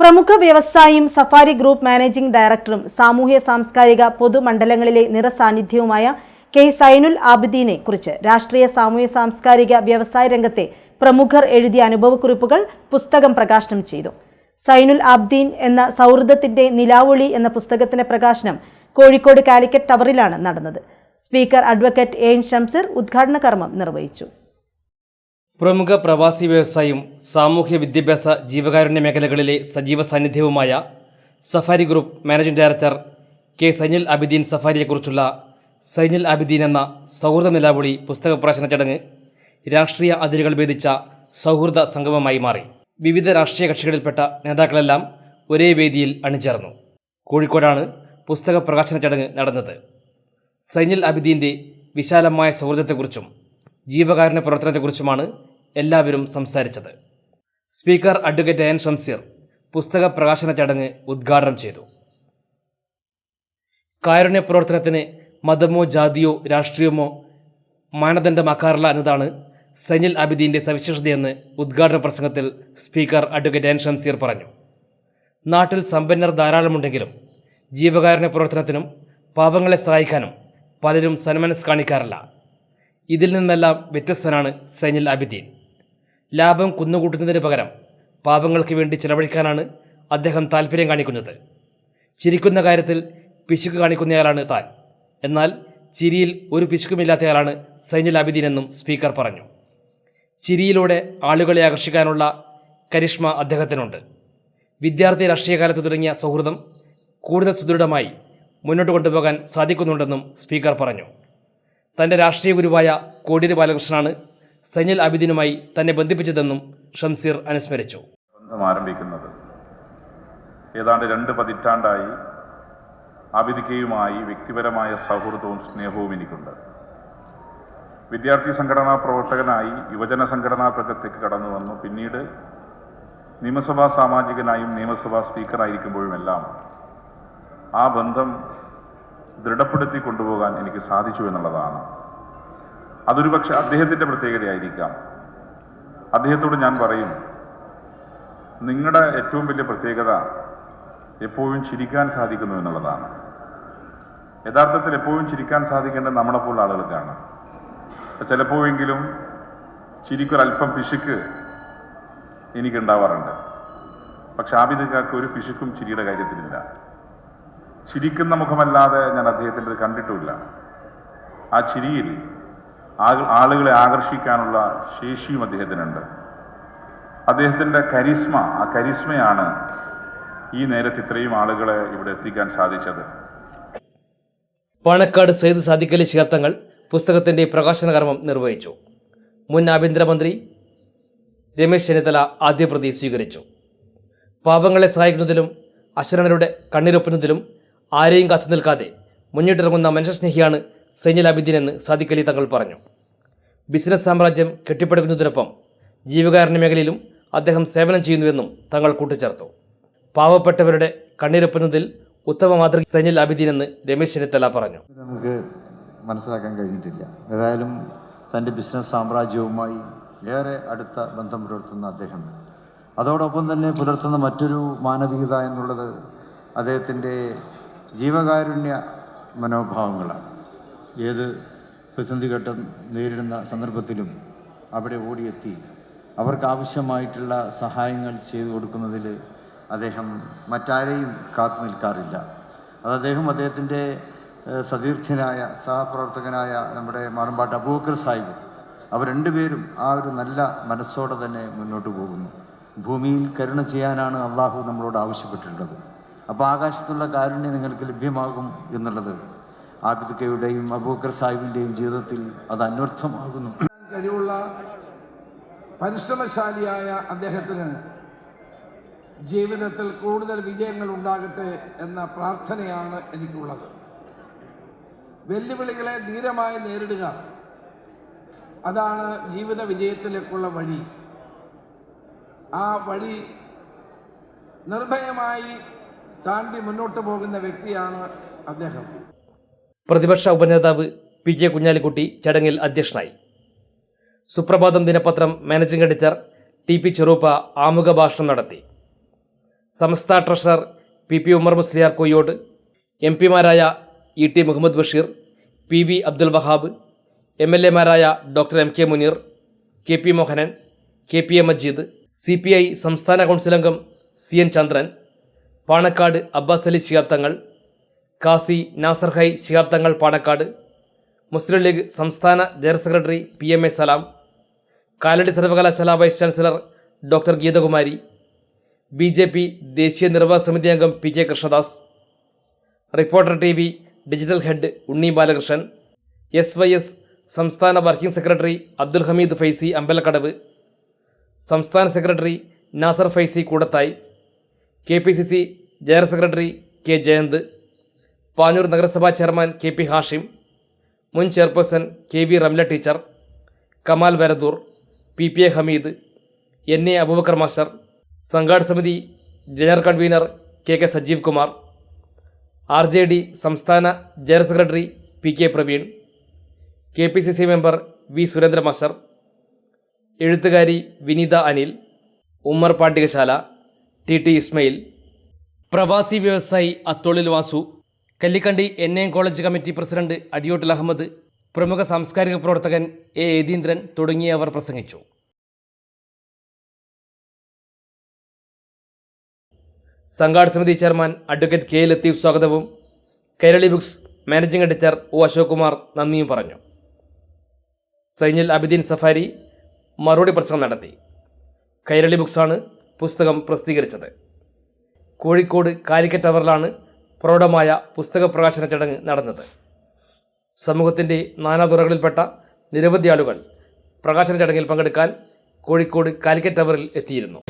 പ്രമുഖ വ്യവസായിയും safari group managing ഡയറക്ടറും സാമൂഹ്യ സാംസ്കാരിക പൊതുമണ്ഡലങ്ങളിലെ നിറസാന്നിധ്യവുമായ കെ സൈനുൽ ആബിദീനെ കുറിച്ച് രാഷ്ട്രീയ സാമൂഹ്യ സാംസ്കാരിക വ്യവസായ രംഗത്തെ പ്രമുഖർ എഴുതിയ അനുഭവക്കുറിപ്പുകൾ പുസ്തകം പ്രകാശനം ചെയ്തു. സൈനുൽ ആബ്ദീൻ എന്ന സൗഹൃദത്തിന്റെ നിലാവൊളി എന്ന പുസ്തകത്തിന്റെ പ്രകാശനം കോഴിക്കോട് കാലിക്കറ്റ് ടവറിലാണ് നടന്നത്. സ്പീക്കർ അഡ്വക്കേറ്റ് എൻ ഷംസീർ ഉദ്ഘാടന കർമ്മം നിർവഹിച്ചു. പ്രമുഖ പ്രവാസി വ്യവസായിയും സാമൂഹ്യ വിദ്യാഭ്യാസ ജീവകാരുണ്യ മേഖലകളിലെ സജീവ സാന്നിധ്യവുമായ Safari group managing director K Zainul Abideen സഫാരിയെക്കുറിച്ചുള്ള Zainul Abideen എന്ന സൗഹൃദ നിലാവൊളി പുസ്തക പ്രകാശന ചടങ്ങ് രാഷ്ട്രീയ അതിരുകൾ ഭേദിച്ച സൗഹൃദ സംഗമമായി മാറി. വിവിധ രാഷ്ട്രീയ കക്ഷികളിൽപ്പെട്ട നേതാക്കളെല്ലാം ഒരേ വേദിയിൽ അണിചേർന്നു. കോഴിക്കോടാണ് പുസ്തക പ്രകാശന ചടങ്ങ് നടന്നത്. സൈനുൽ അബിദീന്റെ വിശാലമായ സൗഹൃദത്തെക്കുറിച്ചും ജീവകാരുണ്യ പ്രവർത്തനത്തെക്കുറിച്ചുമാണ് എല്ലാവരും സംസാരിച്ചത്. Speaker advocate N. ഷംസീർ പുസ്തക പ്രകാശന ചടങ്ങ് ഉദ്ഘാടനം ചെയ്തു. കാരുണ്യ പ്രവർത്തനത്തിന് മതമോ ജാതിയോ രാഷ്ട്രീയമോ മാനദണ്ഡമാക്കാറില്ല എന്നതാണ് സെനിൽ അബിദീന്റെ സവിശേഷതയെന്ന് ഉദ്ഘാടന പ്രസംഗത്തിൽ സ്പീക്കർ അഡ്വക്കേറ്റ് എൻ. ഷംസീർ പറഞ്ഞു. നാട്ടിൽ സമ്പന്നർ ധാരാളമുണ്ടെങ്കിലും ജീവകാരുണ്യ പ്രവർത്തനത്തിനും പാപങ്ങളെ സഹായിക്കാനും പലരും സന്മനസ് കാണിക്കാറില്ല. ഇതിൽ നിന്നെല്ലാം വ്യത്യസ്തനാണ് സെനിൽ ആബിദീൻ ലാഭം കുന്നുകൂട്ടുന്നതിന് പകരം പാപങ്ങൾക്ക് വേണ്ടി ചെലവഴിക്കാനാണ് അദ്ദേഹം താല്പര്യം കാണിക്കുന്നത്. ചിരിക്കുന്ന കാര്യത്തിൽ പിശുക്ക് കാണിക്കുന്നയാളാണ് താൻ. എന്നാൽ ചിരിയിൽ ഒരു പിശുക്കുമില്ലാത്തയാളാണ് സൈനൽ അബിദീൻ എന്നും സ്പീക്കർ പറഞ്ഞു. ചിരിയിലൂടെ ആളുകളെ ആകർഷിക്കാനുള്ള കരിഷ്മ അദ്ദേഹത്തിനുണ്ട്. വിദ്യാർത്ഥി രാഷ്ട്രീയകാലത്ത് തുടങ്ങിയ സൗഹൃദം കൂടുതൽ സുദൃഢമായി മുന്നോട്ട് കൊണ്ടുപോകാൻ സാധിക്കുന്നുണ്ടെന്നും സ്പീക്കർ പറഞ്ഞു. തന്റെ രാഷ്ട്രീയ ഗുരുവായ കോടിയേരി ബാലകൃഷ്ണനാണ് സൈനുൽ ആബിദിനുമായി തന്നെ ബന്ധിപ്പിച്ചതെന്നും ഷംസീർ അനുസ്മരിച്ചു. ബന്ധം ആരംഭിക്കുന്നത് ഏതാണ്ട് രണ്ട് പതിറ്റാണ്ടായി ആബിദിക്കയുമായി വ്യക്തിപരമായ സൗഹൃദവും സ്നേഹവും എനിക്കുണ്ട്. വിദ്യാർത്ഥി സംഘടനാ പ്രവർത്തകനായി യുവജന സംഘടനാ രംഗത്തേക്ക് കടന്നു വന്നു. പിന്നീട് നിയമസഭാ സാമാജികനായും നിയമസഭാ സ്പീക്കറായിരിക്കുമ്പോഴുമെല്ലാം ആ ബന്ധം ദൃഢപ്പെടുത്തി കൊണ്ടുപോകാൻ എനിക്ക് സാധിച്ചു എന്നുള്ളതാണ്. അതൊരു പക്ഷെ അദ്ദേഹത്തിന്റെ പ്രത്യേകതയായിരിക്കാം. അദ്ദേഹത്തോട് ഞാൻ പറയും നിങ്ങളുടെ ഏറ്റവും വലിയ പ്രത്യേകത എപ്പോഴും ചിരിക്കാൻ സാധിക്കുന്നു എന്നുള്ളതാണ്. യഥാർത്ഥത്തിൽ എപ്പോഴും ചിരിക്കാൻ സാധിക്കേണ്ടത് നമ്മളെ പോലുള്ള ആളുകൾക്കാണ്. ചിലപ്പോഴെങ്കിലും ചിരിക്കൊരല്പം പിശുക്ക് എനിക്കുണ്ടാവാറുണ്ട്. പക്ഷെ ആബിദക്കാർക്ക് ഒരു പിശുക്കും ചിരിയുടെ കാര്യത്തിലില്ല. ചിരിക്കുന്ന മുഖമല്ലാതെ ഞാൻ അദ്ദേഹത്തിന്റെ കണ്ടിട്ടുമില്ല. ആ ചിരിയിൽ ആളുകളെ ആകർഷിക്കാനുള്ള ശേഷിയും അദ്ദേഹത്തിനുണ്ട്. അദ്ദേഹത്തിന്റെ കരിസ്മ ആ കരിസ്മയാണ് ഈ നേരത്തെ ഇത്രയും ആളുകളെ ഇവിടെ എത്തിക്കാൻ സാധിച്ചത്. പാണക്കാട് സെയ്ദ് സാദിഖലി ശിഹാബ്ദങ്ങൾ പുസ്തകത്തിന്റെ പ്രകാശന കർമ്മം നിർവഹിച്ചു. മുൻ ആഭ്യന്തരമന്ത്രി രമേശ് ചെന്നിത്തല ആദ്യ പ്രതി സ്വീകരിച്ചു. പാപങ്ങളെ സഹായിക്കുന്നതിലും അശരണരുടെ കണ്ണീരൊപ്പുന്നതിലും ആരെയും കാച്ചു നിൽക്കാതെ മുന്നിട്ടിറങ്ങുന്ന മനുഷ്യസ്നേഹിയാണ് സൈനുൽ ആബിദ്ദീൻ എന്ന് സാദിഖ് അലി തങ്ങൾ പറഞ്ഞു. ബിസിനസ് സാമ്രാജ്യം കെട്ടിപ്പടുക്കുന്നതിനൊപ്പം ജീവകാരുണ്യ മേഖലയിലും അദ്ദേഹം സേവനം ചെയ്യുന്നുവെന്നും തങ്ങൾ കൂട്ടിച്ചേർത്തു. പാവപ്പെട്ടവരുടെ കണ്ണീരൊപ്പുന്നതിൽ ഉത്തമ മാതൃക സൈനുൽ ആബിദ്ദീൻ എന്ന് രമേശ് ചെന്നിത്തല പറഞ്ഞു. നമുക്ക് മനസ്സിലാക്കാൻ കഴിഞ്ഞിട്ടില്ല. ഏതായാലും തന്റെ ബിസിനസ് സാമ്രാജ്യവുമായി ഏറെ അടുത്ത ബന്ധം പുലർത്തുന്ന അദ്ദേഹം. അതോടൊപ്പം തന്നെ പുലർത്തുന്ന മറ്റൊരു മാനവികത എന്നുള്ളത് അദ്ദേഹത്തിന്റെ ജീവകാരുണ്യ മനോഭാവങ്ങളാണ്. ഏത് പ്രതിസന്ധി ഘട്ടം നേരിടുന്ന സന്ദർഭത്തിലും അവിടെ ഓടിയെത്തി അവർക്കാവശ്യമായിട്ടുള്ള സഹായങ്ങൾ ചെയ്തു കൊടുക്കുന്നതിൽ അദ്ദേഹം മറ്റാരെയും കാത്തു നിൽക്കാറില്ല. അത് അദ്ദേഹം അദ്ദേഹത്തിന്റെ സതീർത്ഥ്യനായ സഹപ്രവർത്തകനായ നമ്മുടെ മാറമ്പാട്ട് അബൂക്കർ സാഹിബ് അവർ രണ്ടുപേരും ആ ഒരു നല്ല മനസ്സോടെ തന്നെ മുന്നോട്ട് പോകുന്നു. ഭൂമിയിൽ കരുണ ചെയ്യാനാണ് അള്ളാഹു നമ്മളോട് ആവശ്യപ്പെട്ടിട്ടുള്ളത്. അപ്പോൾ ആകാശത്തുള്ള കാരുണ്യം നിങ്ങൾക്ക് ലഭ്യമാകും എന്നുള്ളത് ആബിദ്ക്കയുടെയും അബൂക്കർ സാഹിബിന്റെയും ജീവിതത്തിൽ അത് അന്വർത്ഥമാകുന്നു. കഴിവുള്ള പരിശ്രമശാലിയായ അദ്ദേഹത്തിന് ജീവിതത്തിൽ കൂടുതൽ വിജയങ്ങൾ ഉണ്ടാകട്ടെ എന്ന പ്രാർത്ഥനയാണ് എനിക്കുള്ളത്. വെല്ലുവിളികളെ ധീരമായി നേരിടുക അതാണ് ജീവിത വിജയത്തിലേക്കുള്ള വഴി. ആ വഴി നിർഭയമായി താണ്ടി മുന്നോട്ട് പോകുന്ന വ്യക്തിയാണ് അദ്ദേഹം. പ്രതിപക്ഷ ഉപനേതാവ് പി ജെ കുഞ്ഞാലിക്കുട്ടി ചടങ്ങിൽ അധ്യക്ഷനായി. സുപ്രഭാതം ദിനപത്രം managing editor T P Cheruppa ആമുഖ ഭാഷണം നടത്തി. സംസ്ഥാന treasurer P P Umar Musliyar Koyyode M പിമാരായ E T Muhammad Basheer P V Abdul Wahab M L എമാരായ doctor M K Muneer K P Mohanan K P A Majeed C P I സംസ്ഥാന council അംഗം C N Chandran Panakkad Abbas Ali Shihab Thangal Kasi Nasar Hai Shihab Thangal Panakkad. Muslim league സംസ്ഥാന general secretary P M A Salam. Kalady സർവകലാശാല vice chancellor doctor Geethakumari. B J P ദേശീയ നിർവാഹക സമിതി അംഗം P K Krishnadas. Reporter T V digital head Unni Balakrishnan. S Y S സംസ്ഥാന working secretary Abdul Hameed Faizy Ambalakkadavu. സംസ്ഥാന secretary Nasar Faizy Koodathayi. K P C C general secretary K Jayanth. Panoor നഗരസഭാ chairman K P Hashim മുൻ chairperson K V Ramla teacher Kamal Varadoor P P A Hameed N A Abubacker master സംഘാട് സമിതി general convener K K Sajeev Kumar R J D സംസ്ഥാന general secretary P K Praveen K P C C member V Surendra master എഴുത്തുകാരി Vineetha Anil Ummer Pattikasala T T Ismail പ്രവാസി വ്യവസായി അത്തോളിൽ Vasu Kallikandi N M college committee president Adiyottil Ahammed പ്രമുഖ സാംസ്കാരിക പ്രവർത്തകൻ A Yatheendran തുടങ്ങിയവർ പ്രസംഗിച്ചു. സംഘാട് സമിതി ചെയർമാൻ അഡ്വക്കേറ്റ് കെ ലത്തീഫ് സ്വാഗതവും Kerali books managing editor O Ashok Kumar നന്ദിയും പറഞ്ഞു. സൈനിൽ അബിദീൻ സഫാരി മറുപടി പ്രസംഗം നടത്തി. കൈരളി ബുക്സാണ് പുസ്തകം പ്രസിദ്ധീകരിച്ചത്. കോഴിക്കോട് കാലിക്കറ്റ് ടവറിലാണ് പ്രൗഢമായ പുസ്തക പ്രകാശന ചടങ്ങ് നടന്നത്. സമൂഹത്തിന്റെ നാനാതുറകളിൽപ്പെട്ട നിരവധി ആളുകൾ പ്രകാശന ചടങ്ങിൽ പങ്കെടുക്കാൻ കോഴിക്കോട് കാലിക്കറ്റ് ടവറിൽ എത്തിയിരുന്നു.